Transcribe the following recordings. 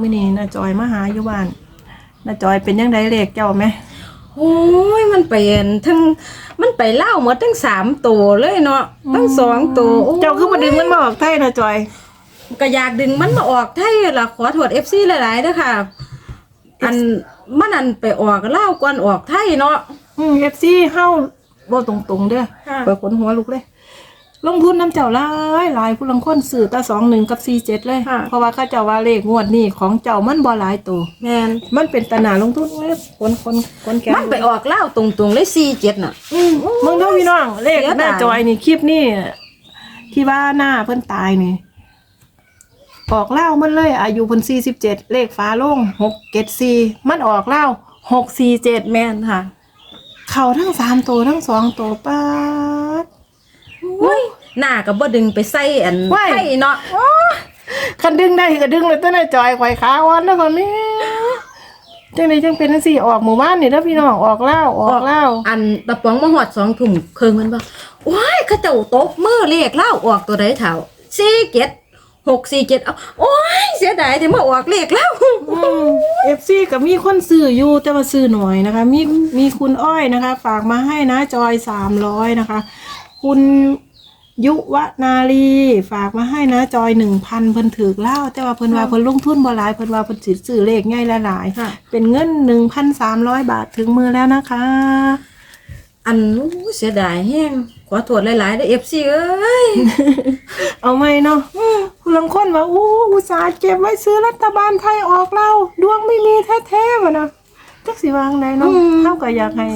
มื้อนี้น้าจอยมาหาอยู่บ้านน้าจอยเป็นยังไงเลขเจ้าไหมโอ้ยมันเป็นทั้งมันไปเล่าหมดทั้งสามตัวเลยเนาะทั้งสองตัวโยเจ้าคือมาดึงมันมาออกไทยน้าจอย ก็อยากดึงมันมาออกไทยล่ะขอโทษ FC หลายๆเด้อค่ะอันมันอันไปออกเล่าวก่อนออกไทยเนาะ อืม FC เฮาบ่ตรงๆเด้อค่ะ เปิดขนหัวลุกเลย ลงทุนน้ำเจ้าหลายหลายผู้ลังคนซื้อแตาสองหนึ่งกับสี่เจ็ดเลยค่ะ เพราะว่าเข้าเจ้าว่าเลขงวดนี้ของเจ้ามันบ่หลายตัวแม่นมันเป็นตนาลงทุนเว้ยคนคนคนแก่มันไปออกเล่าวตรงๆเลย47น่ะอืมมึงเท่าพี่น้องเลขเสียดายหน้าจอยนี่คลิปนี่ที่ว่าหน้าเพิ่นตายนี่ออกเล่ามันเลย อายุเพิ่นสี่สิบเจ็ดเลขฟ้าโล่งหกเจ็ดสี่มันออกเล่าหกสี่เจ็ดแม่นค่ะ เข่าทั้งสามตัวทั้งสองตัวป้าดอุ้ย หน้าก็บ่ดึงไปใส่อันว้ายไทยเนาะคันดึงได้ก็ดึงเลยตั้งแต่จอยไขว่ขาอ่อนแล้วคนนี้จังไดจังเป็นจังสี่ออกหมู่บ้านนี่เด้อพี่น้องออกเล่าออกเล่าอันตะป๋องมาหอดสองถุงเคิงมันบ่ว้ายเขาเจ้าตบมือเลขเล่าออกตัวใดเท่าสี่เจ็ดหกสี่เจ็ดเอาโอ้ยเสียดายที่มาออกเลขเล่า เอฟซีกับมีคนซื้ออยู่แต่ว่าซื้อหน่อยนะคะ มีมีคุณอ้อยนะคะ ฝากมาให้นะจอยสามร้อยนะคะ คุณ ยุวนาลีฝากมาให้นะจอยหนึ่งพันเพิ่นถือเล่าแต่ว่าเพิ่นว่าเพิ่นลงทุนบ่หลายเพิ่นว่าเพิ่นสิซื้อเลขง่ายหลายค่ะๆเป็นเงินหนึ่งพันสามร้อยบาทถึงมือแล้วนะคะ อันอู้เสียดายแห้งขอโทษหลายๆเด้อ FC เอ้ย เอาไหมเนาะคุณลังคนว่าอู้อุตส่าห์เก็บไว้ซื้อรัฐบาลไทยออกเราดวงไม่มีแท้ๆวะเนาะ จักสิวางไดเนาะอืมเท่ากับอยากให้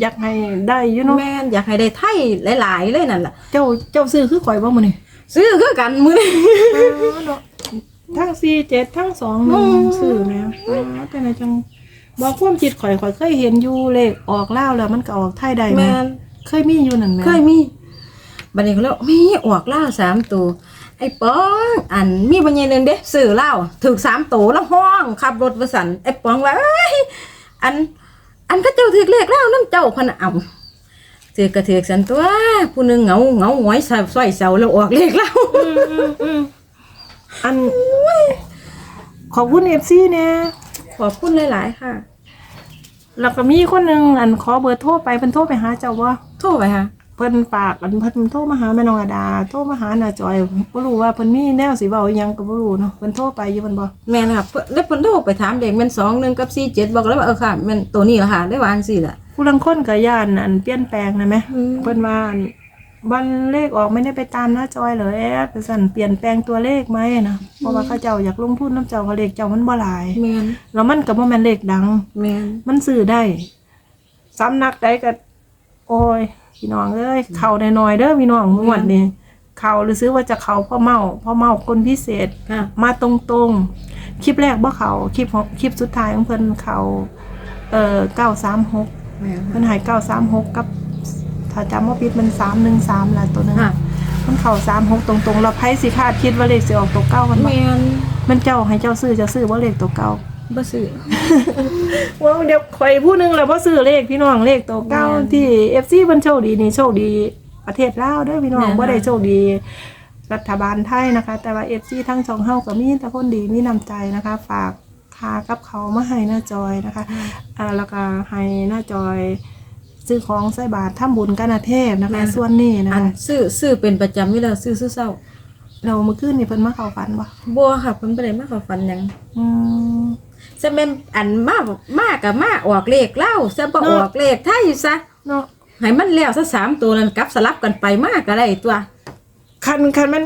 อยากให้ได้อยู่เนาะแม่นอยากให้ได้ไทยหลายๆเลยนั่นล่ะ เจ้าเจ้าซื้อคือข่อยบ่มื้อนี่ซื้อคือกันมื้อนี้ทั้งสี่เจ็ดทั้งสองหนึ่งซื้อแม่แต่ไหนจังบอกความจิตข่อยข่อยเคยเห็นอยู่เลขออกเล่าวแล้วมันก็ออกไทยได้ไหมแม่นเคยมีอยู่นั่นแหมเคยมีบัดนี้เขาแล้วมีออกเล่าสามตัว ไอ้ป้องอันมีบัญญัติหนึ่งเด้ซื้อเหล้าถูกสามตัวแล้วห้องขับรถประสันไอ้ป้องว่าเอ้ยอัน อันก็เจ้าถือเลขเหล้านั่นเจ้าพะนะเอาถือกระถือกสันตัวผู้หนึงเหงาเหงาหงอยใส่สร้อยเสาแล้วออกเลขเหล้าอืมอืมอืมอันขอบคุณเอฟซีเนี่ยขอบคุณหลาย ๆ ค่ะ แล้วก็มีคนหนึ่งอันขอเบอร์โทรไปเพิ่นโทรไปหาเจ้าว่าโทษไปค่ะ เพิ่นฝากอันเพิ่นโทรมาหาแม่นองอดา โทรมาหาน้าจอยบ่รู้ว่าเพิ่นมีแนวสิเว้าอิหยังก็บ่รู้เนาะเพิ่นโทรไปอยู่เพิ่นบ่แม่นค่ะเพิ่นแล้วเพิ่นโทรไปถามเด็กแม่นสองหนึ่งกับสี่เจ็ดบอกแล้วว่าเออค่ะแม่นตัวนี้เหรอค่ะได้วาจังสี่แหละผู้ลังคนก็ย่านอันเปลี่ยนแปลงนะแหมอืม เพิ่นว่าอันวันเลขออกไม่ได้ไปตามหน้าจอยเลยแอดสั่นเปลี่ยนแปลงตัวเลขไหมนะเพราะว่าเขาเจ้าอยากลงทุนน้ำเจ้าเขาเลขเจ้ามันบ่หลาย แม่นแล้วมันก็บ่แม่นเลขดัง แม่นมันซื้อได้สำนักใดก็โอ้ย พี่น้องเอ้ยเข้าได้น้อยๆเด้อพี่น้องงวดนี้เข้าหรือซื้อว่าจะเข้าพ่อเมาพ่อเมาคนพิเศษค่ะ มาตรงๆ คลิปแรกบ่เขาคลิปของคลิปสุดท้ายของเพิ่นเขาเอ่อ936แม่นเพิ่นใหาย936กับถ้าจำบ่ผิดมัน313ล่ะตัวหนึงค่ะมันเข้า36ตรงๆแล้วไผสิคาดคิดว่าเลขสิออกตัวเก้ามันบ่แม่นมันเจ้าให้เจ้าซื้อจะซื้อบ่เลขตัวเก้า บ่ซื้อว้าวเดี๋ยวข่อยผู้หนึงแล้วบ่ซื้อเลขพี่น้องเลขตัวเก้าแม่นที่ FC เพิ่นโชคดีนี่โชคดีประเทศลาวเด้อพี่น้องแม่นบ่ได้ค่ะ โชคดี รัฐบาลไทยนะคะ แต่ว่า FC ทั้งสองเฮาก็มีแต่คนดีมีน้ำใจนะคะ ฝากคากับเขามาให้หน้าจอยนะคะอ่าแล้วก็ให้หน้าจอยซื้อของใส่บาตรทำบุญกันอาเทศนะคะส่วนนี้นะอันคะซื้อซื้อเป็นประจำอยู่แล้วซื้อซื้อเศร้าเราเมื่อคืนนี่เพิ่นมาเข้าฝันบ่บัวค่ะเพิ่นบ่ได้มาเข้าฝันหยังอืม ซะแม่นอันมามาก็มาออกเลขเล่าซะบ่เนาะออกเลขไทยซะเนาะให้มันแล้วซะสามตัวนั้นกลับสลับกันไปมาก็ได้ตัวคันคันมัน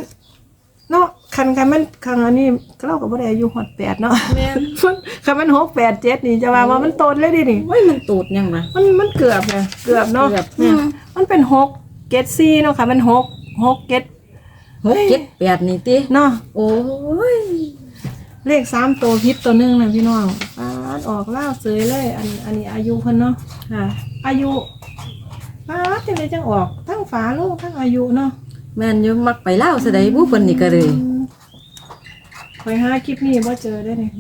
เนาะคันคันมันคันอันนี้เราก็บ่ได้อายุฮอด8เนาะแม่นมันคันมัน6 8 7นี่จะว่าว่ามันโตนเลยดินี่โอ้ยมันตูดยังนะมันมันเกือบไงเกือบเนาะเกือบเนี่ยอืมมันเป็น6 7 4เนาะค่ะมัน6 6 7หกเจ็ดแปดนี่ติเนาะโอ้ย เลข3ตัวพิษตัวหนึงนะพี่น้องปาดออกล่าวเสยเลย อันอันนี้อายุเพิ่นเนาะค่ะ อายุปาดจังไดจังออก ทั้งฝาโลกทั้งอายุเนาะแม่นอยู่มักไปเล่าซะได้ผู้เพิ่นนี่ก็เลยอืมคอยหาคลิปนี้บ่เจอได้นี่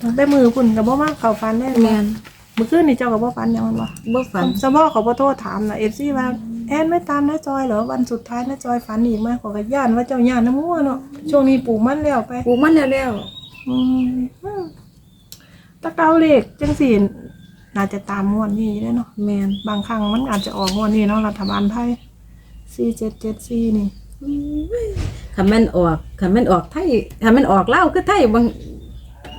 ตั้งแต่มือพุ่นก็บ่มาเข้าฟันได้แม่นมื้อคืนนี่เจ้าก็บ่ฟันหยังมันบ่บ่ฝันเฉพาะเขาบ่โทรถามนะ FC ว่า แอนไม่ตามนะจอยเหรอวันสุดท้ายนะจอยฝันอีกไหมขอกระย่านว่าเจ้าย่านน้ำมั่วเนาะช่วงนี้ปลูกมันแล้วไปปลูกมันแล้วแล้วอืมตะเกาเลขจังสี่น่าจะตามงวดนี้ได้เนาะแม่นบางครั้งมันอาจจะออกงวดนี้เนาะรัฐบาลไทยสี่เจ็ดเจ็ดสี่นี่คันแม่นออกคันแม่นออกไทยคันแม่นออกเล่าวคือไทยบาง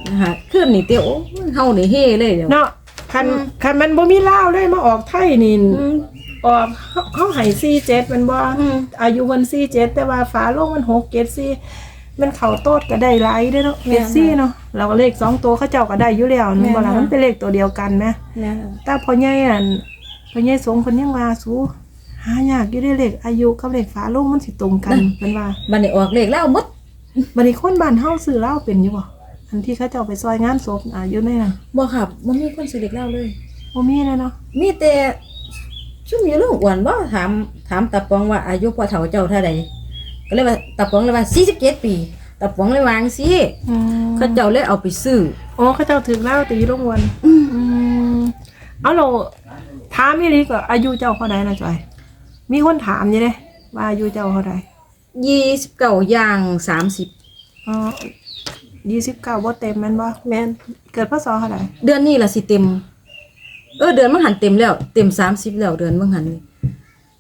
นะคะขึ้นนี่เตียวโอ้ยเฮานี่เฮ่เลยเดี๋ยวเนาะคันอืมคันมันบ่มีล่าวเลยมาออกไทยนี่ อืมออกเขาเขาให้สี่เจ็ดมันบ่อืม อายุวันสี่เจ็ดแต่ว่าฝาโลกมันหกเจ็ดสี่มันเข่าโตดก็ได้หลายเด้อเนาะแม่เจ็ดนสี่เนาะเราก็เลขสองตัวเขาเจ้าก็ได้อยู่แล้วแม่นี่นบ่ล่ะค่ะมันเป็นเลขตัวเดียวกันไหมนะแต่พอใหญ่อันพอใหญ่สงเพิ่นยังว่าสูหายากอยู่ได้เลขอายุกับเลขฝาโลกมันสิตรงกันเพิ่นว่าบัดนี้ออกเลขแล้วหมดบัดนี้คนบ้านเฮาซื้อเหล้าเป็นอยู่บ่อันที่เขาเจ้าไปซอยงานศพอะอยู่ในนั้นบ่ครับบ่มีคนซื้อเลขแล้วเลย บ่มีเลยเนาะมีแต่ ซุ่มอยู่เรื่องอ้วนบ่ถามถามตาปองว่าอายุพ่อเฒ่าเจ้าเท่าใดก็เลยว่าตาปองเลยว่า47ปีตาปองเลยวาจั่งสิอืมเขาเจ้าเลยเอาไปซื้ออ๋อเขาเจ้าถือเหล้าตีลงวันอืมอืมเอาเราถามอีหลีก็อายุเจ้าเท่าใดนะจอย มีคนถามอยู่เด้ว่าอายุเจ้าเท่าใด29ย่าง30อ๋อ29บ่เต็มแม่นบ่แม่นเกิดพศเท่าใดเดือนนี้ล่ะสิเต็ม เออเดือนมังหันเต็มแล้ว เต็ม30แล้วเดือนมังหันนี่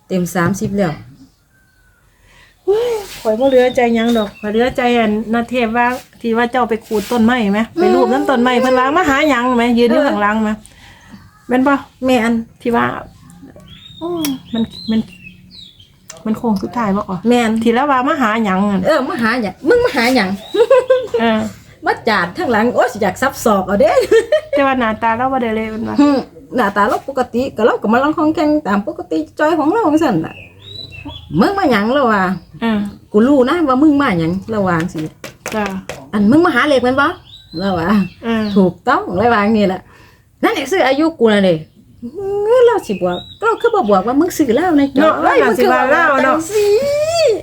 เต็ม30แล้วข่อยบ่เหลือใจหยังดอกข่อยเหลือใจอันนาเทพว่าที่ว่าเจ้าไปขูดต้นไม้ไหมไปรูปนั้นต้นไม้เพิ่นว่ามาหาหยังไหมยืนอยู่ข้างหลังไหมแม่นบ่แม่อันที่ว่าอืมมันมัน มันโค้งสุดท้ายบ่ก่อแม่นที่แล้วว่ามาหาหยังอะเออมาหาหยังมึงมาหาหยังเออมาจาดทั้งหลังโอ้ยสิอยากซับศอกเอาเด้ แต่ว่าหน้าตาเราบ่ได้เลยมันว่าหึ หน้าตาเราปกติก็เราก็มาลองของแกงตามปกติจอยของเราจังซั่นน่ะมึงมาหยังแล้วว่าเออกูรู้นะว่ามึงมาหยังระวาจังสิจ้าอันมึงมาหาเลขแม่นบ่แล้วว่าเออถูกต้องระวาจังนี่แหละนั่นแหละซื้ออายุกูน่ะเด้เออเราสิบอกเราคือบ่บอกว่ามึงซื้อแล้วนะจ๊เนาะเราอยากสิว่าเล่าเนาะสิ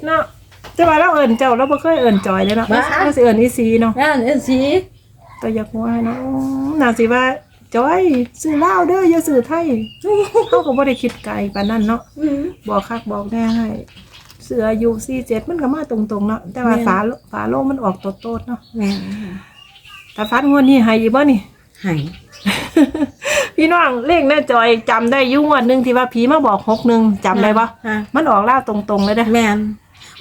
เนาะแต่ว่าเราเอิ้นเจ้าเราบ่เคยเอิ้นจอยเลยเนาะบ้า เราสิเอิ้นอีซีเนาะนั่นเอ้สิก็อยากว่าเนาะน่าสิว่า จอยซื้อเหล้าเด้ออย่าซื้อไทยเฮาก็บ่ได้คิดไกลปานนั้นเนาะอืมบอกคักบอกแน่ให้เสืออายุ47มันก็มาตรงๆเนาะแต่ว่าแม่นฝาโลฝาโลกมันออกโตดๆเนาะแม่นแต่ฟันงวดนี้ให้อีกบ่นี่ให้พี่น้องเลขแน่จอยจำได้อยุ่งวันหนึ่งที่ว่าผีมาบอกหกหนึ่งจำได้ปะฮะมันออกเล่าตรงๆเลยเด้อแม่น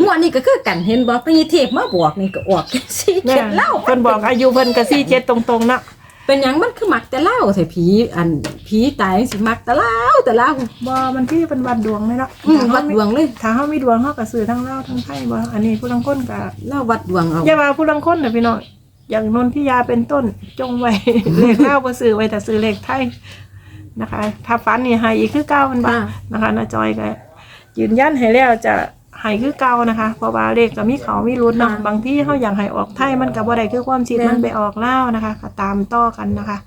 งวดนี้ก็คือกันเห็นบ่ไปเทพมาบอกนี่ก็ออกสิแม่เข็ดเหล้าเพิ่นบอกอายุเพิ่นก็สี่เจ็ดตรงๆเนาะ เป็นหยังมันคือมักแต่เหล้าใส่ผีอันผีตายสิมักแต่เหล้าแต่เหล้าบ่มันที่เป็นวัดดวงเลยเนาะอืมวัดดวงเลยถ้าเฮามีดวงเฮาก็ซื้อทั้งเล่าทั้งไพ่บ่อันนี้ผู้ลังคนก็เหล้าวัดดวงเอาอย่าว่าผู้ลังคนน่ะพี่น้องอย่างนนทิยาเป็นต้นจงไว้ เลขเล่าบ่ซื้อไว้แต่ซื้อเลขไทยนะคะ ถ้าฝันนี่ให้อีกคือเก่ามันบ่อ่านะคะนาจอยก็ยืนยันให้แล้วจะ ให้คือเก่านะคะ เพราะว่าเลขก็มีเขามีรุดเนาะ บางที่เขาอยากให้ออกไทยมันก็บ่ได้คือความชิดมันไปออกเล่าวนะคะก็ตามต่อกันนะคะ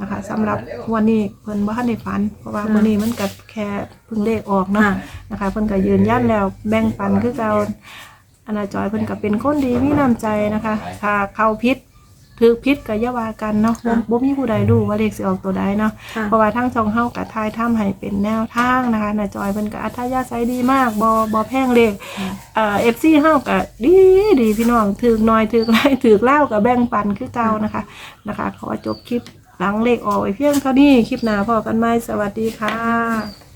นะคะสำหรับวันนี้เพิ่นบ่ทันได้ฝัน เพราะว่ามื้อนี้มันก็แค่เพิ่งเลขออกเนาะอ่านะคะ เพิ่นก็ยืนยันแล้วแบ่งปันคือเก่าอนาจอยเพิ่นก็เป็นคนดีมีน้ำใจนะคะถ้าเข้าพิษ ถือพิษก็อย่าว่ากันเนาะบ่บ่มีผู้ใดรู้ว่าเลขสิออกตัวใดเนาะค่ะ เพราะว่าทั้งช่องเฮากับทายถ้ำให้เป็นแนวทางนะคะนาจอยเพิ่นก็อัธยาศัยดีมากบ่บ่แพงเลขเอ่อ FC เฮาก็ดีดีพี่น้องถึกน้อยถึกหลายถึกเล่าวก็แบ่งปันคือเก่านะคะนะคะ ขอจบคลิปหลังเลขออกไว้เพียงเท่านี้คลิปหน้าพอกันใหม่สวัสดีค่ะ